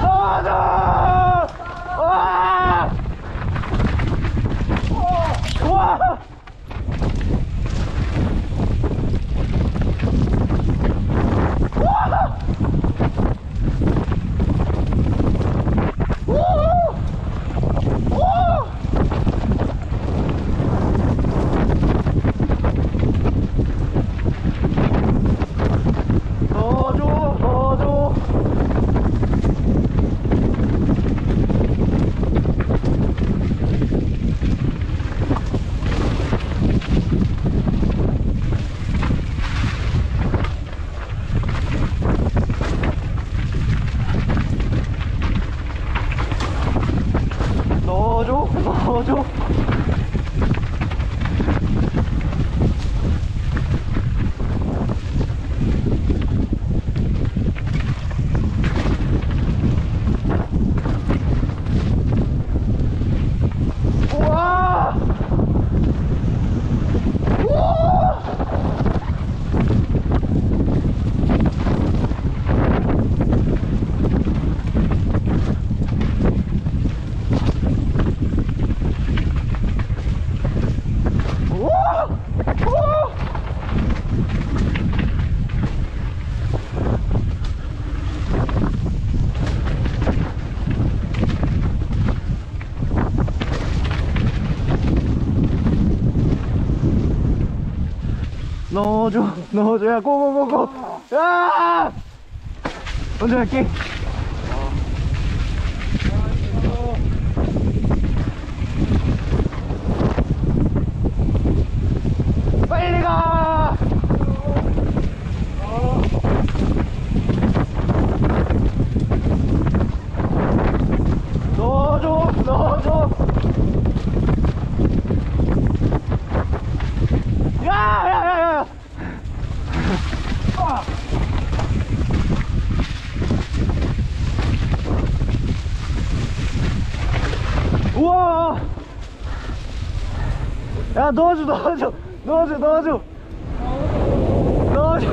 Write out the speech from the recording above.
넣어줘! 와! 와! 넣어줘, 넣어줘. 넣어줘, 넣어줘. 우와! 우와! 우와! 우와! 넣어줘, 넣어줘, 야, 고고고고! 야! 먼저 갈게. 빨리 가! 넣어줘, 넣어줘! 야, 야, 야, 야! 우와! 야, 넣어줘, 넣어줘! 넣어줘, 넣어줘! 넣어줘!